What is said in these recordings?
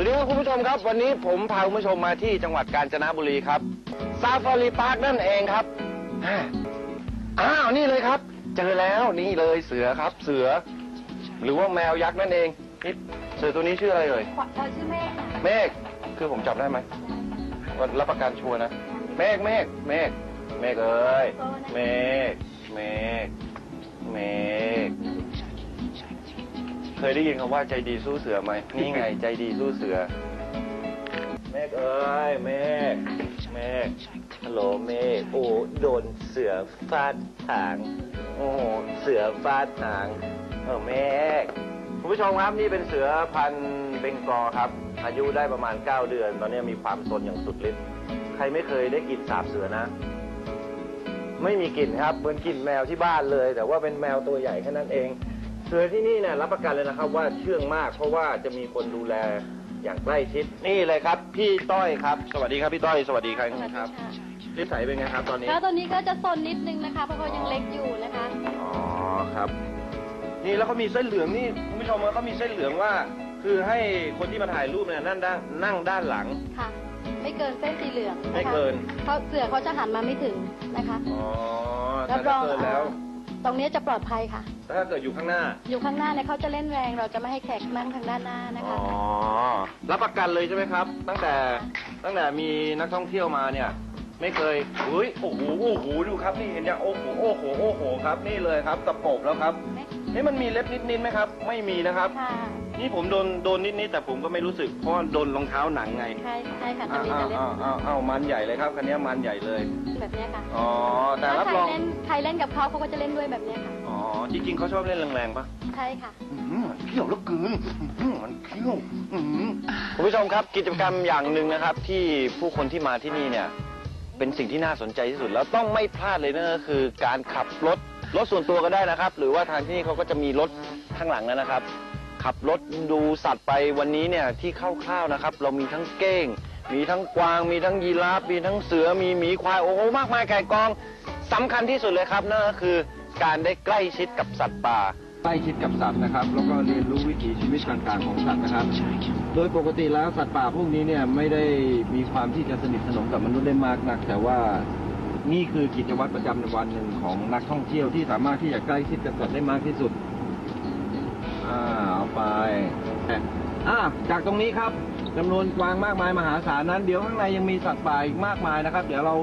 สวัสดีครับคุณผู้ชมครับ วันนี้ผมพาคุณผู้ชมมาที่จังหวัดกาญจนบุรีครับซาฟารีพาร์คนั่นเองครับอ่าอ้าวนี่เลยครับ เจอแล้วนี่เลยเสือครับ เสือ หรือว่าแมวยักษ์นั่นเองนี่เสือตัวนี้ชื่ออะไรเอ่ยเราชื่อเมฆค่ะเมฆคือผมจับได้ไหมว่ารับประกันชัวร์นะเมฆเมฆเมฆเมฆเอ้ยเมฆเมฆเมฆ เคยได้ยินคำว่าใจดีสู้เสือไหมนี่ไงใจดีสู้เสือ เมฆเอ้ยเมฆเมฆฮัลโหลเมฆโอ้โดนเสือฟาดหาง โอ้โหเสือฟาดหางเออเมฆคุณผู้ชมครับนี่เป็นเสือพันธุ์เบงกอลครับ อายุได้ประมาณ 9 เดือน ตอนนี้มีความสนอย่างสุดฤทธิ์ใครไม่เคยได้กลิ่นสาบเสือนะ ไม่มีกลิ่นครับเหมือนกลิ่นแมวที่บ้านเลย แต่ว่าเป็นแมวตัวใหญ่แค่นั้นเอง เสือที่นี่เนี่ยรับประกันเลยนะครับว่าเชื่องมาก เพราะว่าจะมีคนดูแลอย่างใกล้ชิดนี่เลยครับ พี่ต้อยครับ สวัสดีครับพี่ต้อยสวัสดีครับครับนิสัยเป็นไงครับตอนนี้แล้วตอนนี้ก็จะซนนิดนึงนะคะ เพราะเขายังเล็กอยู่นะคะอ๋อครับ นี่แล้วเขามีเส้นเหลืองนี่คุณผู้ชมเขามีเส้นเหลืองว่า คือให้คนที่มาถ่ายรูปเนี่ยนั่งด้านนั่งด้านหลังค่ะ ไม่เกินเส้นสีเหลืองนะคะไม่เกินเพราะเสือเขาจะหันมาไม่ถึงนะคะอ๋อรัถ้าบรองเกินแล้ว ตรงนี้จะปลอดภัยค่ะ แต่ถ้าเกิดอยู่ข้างหน้า อยู่ข้างหน้าเนี่ยเขาจะเล่นแรงเราจะไม่ให้แขกนั่งทางด้านหน้านะอ๋คะ อ รับประกันเลยใช่ไหมครับ ตั้งแต่ตั้งแต่มีนักท่องเที่ยวมาเนี่ย ไม่เคยอุ้ยโอ้โหโอ้โหดูครับนี่เห็นยังโอ้โหโอ้โหโอ้โหครับ นี่เลยครับตะปบแล้วครับ นี่มันมีเล็บนิดๆไหมครับ ไม่มีนะครับ ค่ะ นี่ผมโดนโดนนิดๆแต่ผมก็ไม่รู้สึกเพราะว่าโดนรองเท้าหนังไงใช่ใช่ค่ะตรอ้างวนี้อ้าจะวเล่นอ้าวอ้าวอ้าวมันใหญ่เลยครับคันนี้มันใหญ่เลย แบบเนี้ยค่ะอ๋อแต่ถ้ารับใครรองเล่นใครเล่นกับเขาเขาก็จะเล่นด้วยแบบเนี้ยค่ะอ๋อจริงๆเขาชอบเล่นแรงๆปะใช่ค่ะมันเขี้ยวแล้วเกินมันเขี้ยวคุณผู้ชมครับกิจกรรมอย่างหนึ่งนะครับ ที่ผู้คนที่มาที่นี่เนี่ยเป็นสิ่งที่น่าสนใจที่สุดแล้วต้องไม่พลาดเลยนั่นก็คือการขับรถรถส่วนตัวก็ได้นะครับ หรือว่าทางที่นี่เขาก็จะมีรถข้างหลังนั้นนะครับ ขับรถดูสัตว์ไปวันนี้เนี่ยที่คร่าวๆนะครับ เรามีทั้งเก้ง มีทั้งกวาง มีทั้งยีราฟมีทั้งเสือมีหมีควายโอ้โหมากมายไก่กองสำคัญที่สุดเลยครับนั่นก็คือการได้ใกล้ชิดกับสัตว์ป่า ใกล้ชิดกับสัตว์นะครับ แล้วก็เรียนรู้วิถีชีวิตต่างๆของสัตว์นะครับ โดยปกติแล้วสัตว์ป่าพวกนี้เนี่ยไม่ได้มีความที่จะสนิทสนมกับมนุษย์ได้มากนัก แต่ว่านี่คือกิจวัตรประจำวันหนึ่งของนักท่องเที่ยวที่สามารถที่จะใกล้ชิดกับสัตว์ได้มากที่สุด ไปอ่าจากตรงนี้ครับจำนวนกวางมากมายมหาศาลนั้น เดี๋ยวข้างในยังมีสัตว์ป่าอีกมากมายนะครับ เดี๋ยวเรา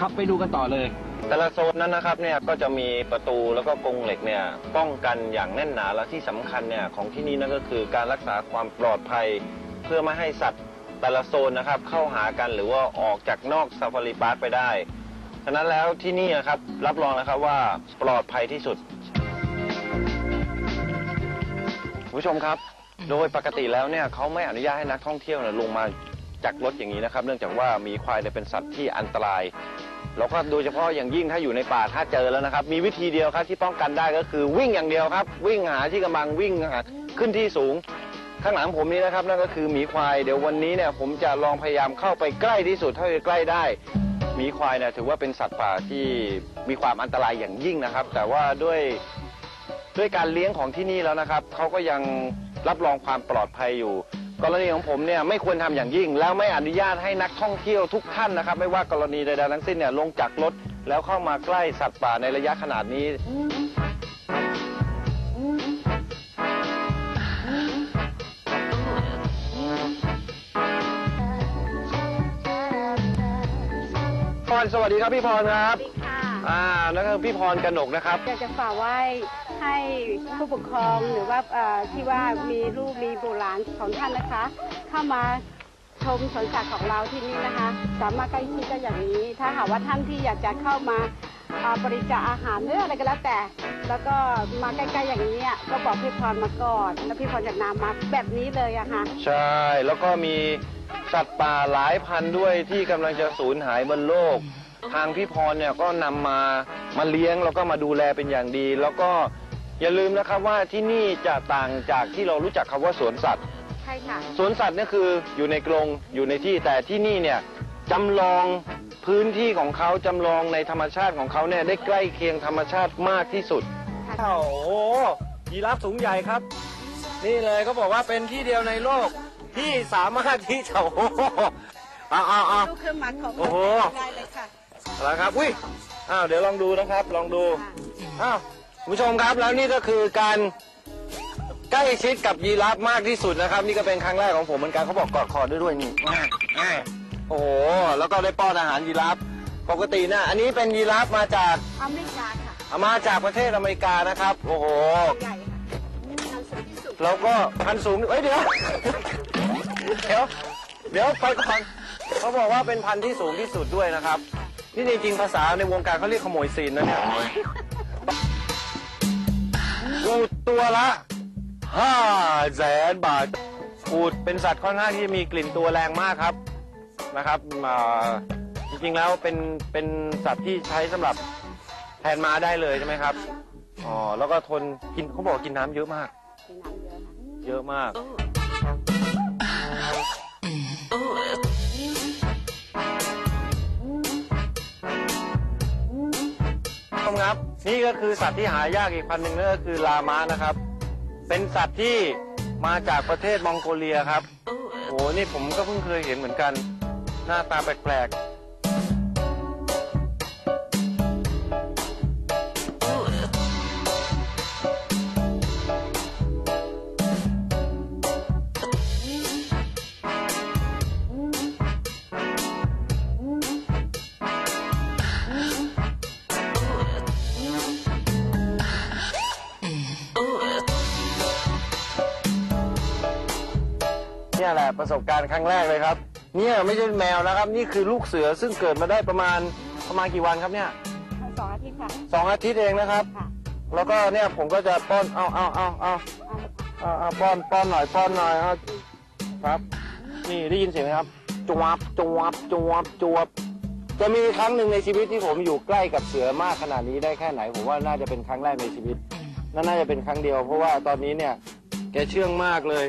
ขับไปดูกันต่อเลย แต่ละโซนนั้นนะครับเนี่ยก็จะมีประตูแล้วก็กรงเหล็กเนี่ยป้องกันอย่างแน่นหนาและที่สำคัญเนี่ยของที่นี่นั่นก็คือการรักษาความปลอดภัย เพื่อไม่ให้สัตว์แต่ละโซนนะครับเข้าหากันหรือว่าออกจากนอกซาฟารีพาร์คไปได้ฉะนั้นแล้วที่นี่นะครับรับรองนะครับว่าปลอดภัยที่สุด คุณผู้ชมครับ โดยปกติแล้วเนี่ยเขาไม่อนุญาตให้นักท่องเที่ยวเนี่ยลงมาจากรถอย่างนี้นะครับ เนื่องจากว่าหมีควายเนี่ยเป็นสัตว์ที่อันตราย แล้วก็โดยเฉพาะอย่างยิ่งถ้าอยู่ในป่าถ้าเจอแล้วนะครับ มีวิธีเดียวครับที่ป้องกันได้ก็คือวิ่งอย่างเดียวครับ วิ่งหาที่กำบังวิ่งหาขึ้นที่สูง ข้างหลังผมนี้นะครับนั่นก็คือหมีควายเดี๋ยววันนี้เนี่ยผมจะลองพยายามเข้าไปใกล้ที่สุดเท่าที่ใกล้ได้หมีควายเนี่ยถือว่าเป็นสัตว์ป่าที่มีความอันตรายอย่างยิ่งนะครับ แต่ว่าด้วย ด้วยการเลี้ยงของที่นี่แล้วนะครับเขาก็ยังรับรองความปลอดภัยอยู่ กรณีของผมเนี่ยไม่ควรทำอย่างยิ่ง แล้วไม่อนุญาตให้นักท่องเที่ยวทุกท่านนะครับ ไม่ว่ากรณีใดๆทั้งสิ้นเนี่ยลงจากรถแล้วเข้ามาใกล้สัตว์ป่าในระยะขนาดนี้ พรสวัสดีครับพี่พรครับ ค่ะ อ่านั่นก็คือพี่พรกนกนะครับ อยากจะฝากไว้ ให้ผู้ปกครองหรือว่าที่ว่ามีลูกมีบุตรหลานของท่านนะคะ เข้ามาชมสวนสัตว์ของเราที่นี่นะคะ สามารถใกล้ชิดได้อย่างนี้ ถ้าหากว่าท่านที่อยากจะเข้ามาบริจาคอาหารหรืออะไรก็แล้วแต่ แล้วก็มาใกล้ๆอย่างนี้อะก็บอกพี่พรมาก่อนแล้วพี่พรจะนำมาแบบนี้เลยอะค่ะใช่แล้วก็มีสัตว์ป่าหลายพันด้วยที่กำลังจะสูญหายบนโลก ทางพี่พรเนี่ยก็นำมามาเลี้ยงแล้วก็มาดูแลเป็นอย่างดี แล้วก็ อย่าลืมนะครับว่าที่นี่จะต่างจากที่เรารู้จักคำว่าสวนสัตว์ ใช่ค่ะ สวนสัตว์เนี่ยคืออยู่ในกรงอยู่ในที่แต่ที่นี่เนี่ยจำลองพื้นที่ของเขาจำลองในธรรมชาติของเขาเนี่ยได้ใกล้เคียงธรรมชาติมากที่สุด โอ้โหยีราฟสูงใหญ่ครับ นี่เลยเขาบอกว่าเป็นที่เดียวในโลกที่สามารถที่จะโอ้โหเอาเอาเอาลูกเครื่องหมันของโอ้โห ได้เลยค่ะ แล้วครับ อุ้ย อ้าว เดี๋ยวลองดูนะครับ ลองดู อ้าว คุณผู้ชมครับแล้วนี่ก็คือการใกล้ชิดกับยีราฟมากที่สุดนะครับ นี่ก็เป็นครั้งแรกของผมเหมือนกันเขาบอกกอดคอด้วยด้วยนี่อ่าอ่าโอ้โหแล้วก็ได้ป้อนอาหารยีราฟปกตินะอันนี้เป็นยีราฟมาจากอเมริกาค่ะมาจากประเทศอเมริกานะครับ โอ้โห ใหญ่ค่ะทางสูงที่สุดแล้วก็พันสูงเอ้ยเดี๋ยว เดี๋ยวเดี๋ยวไปก่อนเขาบอกว่าเป็นพันธุ์ที่สูงที่สุดด้วยนะครับ นี่จริงๆภาษาในวงการเขาเรียกขโมยซีนนะเนี่ยอูด ตัวละห้าแสนบาทอูดเป็นสัตว์ค่อนข้างที่มีกลิ่นตัวแรงมากครับนะครับอ่าจริงๆแล้วเป็นเป็นสัตว์ที่ใช้สำหรับแทนม้าได้เลยใช่ไหมครับอ๋อแล้วก็ทนกินเขาบอกกินน้ำเยอะมากมีน้ำเยอะค่ะ เยอะมากผู้ช นี่ก็คือสัตว์ที่หายากอีกพันธุ์หนึ่งนั่นก็คือลามะนะครับ เป็นสัตว์ที่มาจากประเทศมองโกเลียครับโอ้โหนี่ผมก็เพิ่งเคยเห็นเหมือนกัน หน้าตาแปลกๆ ประสบการณ์ครั้งแรกเลยครับ เนี่ยไม่ใช่แมวนะครับ นี่คือลูกเสือซึ่งเกิดมาได้ประมาณประมาณกี่วันครับเนี่ยสองอาทิตย์ค่ะสองอาทิตย์เองนะครับ ค่ะแล้วก็เนี่ยผมก็จะป้อนเอาเอาเอาเอาเอาเอาป้อนป้อนหน่อยป้อนหน่อยเอาครับ นี่ได้ยินเสียงไหมครับจวบจวบจวบจวบจะมีครั้งหนึ่งในชีวิตที่ผมอยู่ใกล้กับเสือมากขนาดนี้ได้แค่ไหนผมว่าน่าจะเป็นครั้งแรกในชีวิตนั่นน่าจะเป็นครั้งเดียว เพราะว่าตอนนี้เนี่ยแกเชื่องมากเลย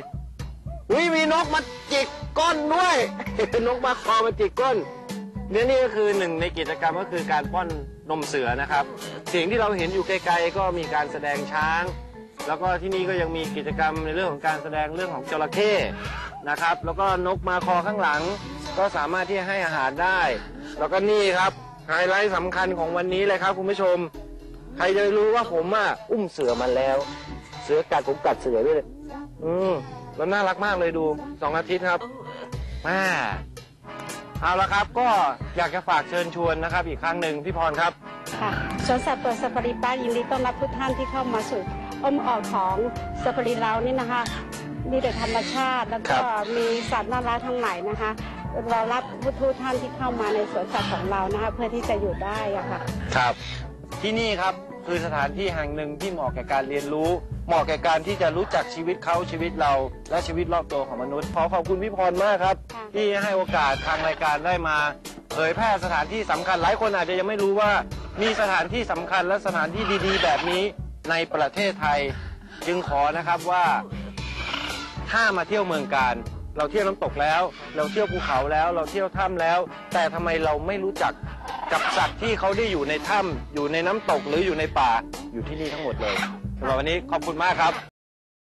อุ้ยมีนกมาจิกก้นด้วยนกมาคอมาจิกก้นเนี่ยนี่ก็คือหนึ่งในกิจกรรมก็คือการป้อนนมเสือนะครับสิ่งที่เราเห็นอยู่ไกลๆก็มีการแสดงช้าง แล้วก็ที่นี่ก็ยังมีกิจกรรมในเรื่องของการแสดงเรื่องของจระเข้นะครับ แล้วก็นกมาคอข้างหลัง ก็สามารถที่จะให้อาหารได้ แล้วก็นี่ครับไฮไลท์สำคัญของวันนี้เลยครับคุณผู้ชม ใครจะรู้ว่าผมอะอุ้มเสือมาแล้ว เสือกัดผมกัดเสือด้วยอืม แล้วน่ารักมากเลยดูสองอาทิตย์ครับแม่เอาละครับก็อยากจะฝากเชิญชวนนะครับ อีกครั้งหนึ่งพี่พรครับค่ะสวนสัตว์เปิดซาฟารีปาร์คยินดีต้อนรับทุกท่านที่เข้ามาสู่อ้อมออกของซาฟารีเรานี่นะคะ มีแต่ธรรมชาติแล้วครัก็บมีสัตว์น่ารักทั้งหลายนะคะ เรารับทุกท่านที่เข้ามาในสวนสัตว์ของเรานะคะ เพื่อที่จะอยู่ได้อะค่ะ ครับ ที่นี่ครับ คือสถานที่แห่งหนึ่งที่เหมาะแก่การเรียนรู้ เหมาะแก่การที่จะรู้จักชีวิตเขาชีวิตเรา และชีวิตรอบตัวของมนุษย์ขอขอบคุณพี่พรมากครับค่ะที่ให้โอกาสทางรายการได้มาเผยแพร่สถานที่สำคัญหลายคนอาจจะยังไม่รู้ว่า มีสถานที่สำคัญและสถานที่ดีๆ แบบนี้ในประเทศไทย จึงขอนะครับว่าถ้ามาเที่ยวเมืองการ เราเที่ยวน้ำตกแล้ว เราเที่ยวภูเขาแล้ว เราเที่ยวถ้ำแล้ว แต่ทำไมเราไม่รู้จัก กับสัตว์ที่เขาได้อยู่ในถ้ำอยู่ในน้ำตกหรืออยู่ในป่าอยู่ที่นี่ทั้งหมดเลยสำหรับวันนี้ขอบคุณมากครับ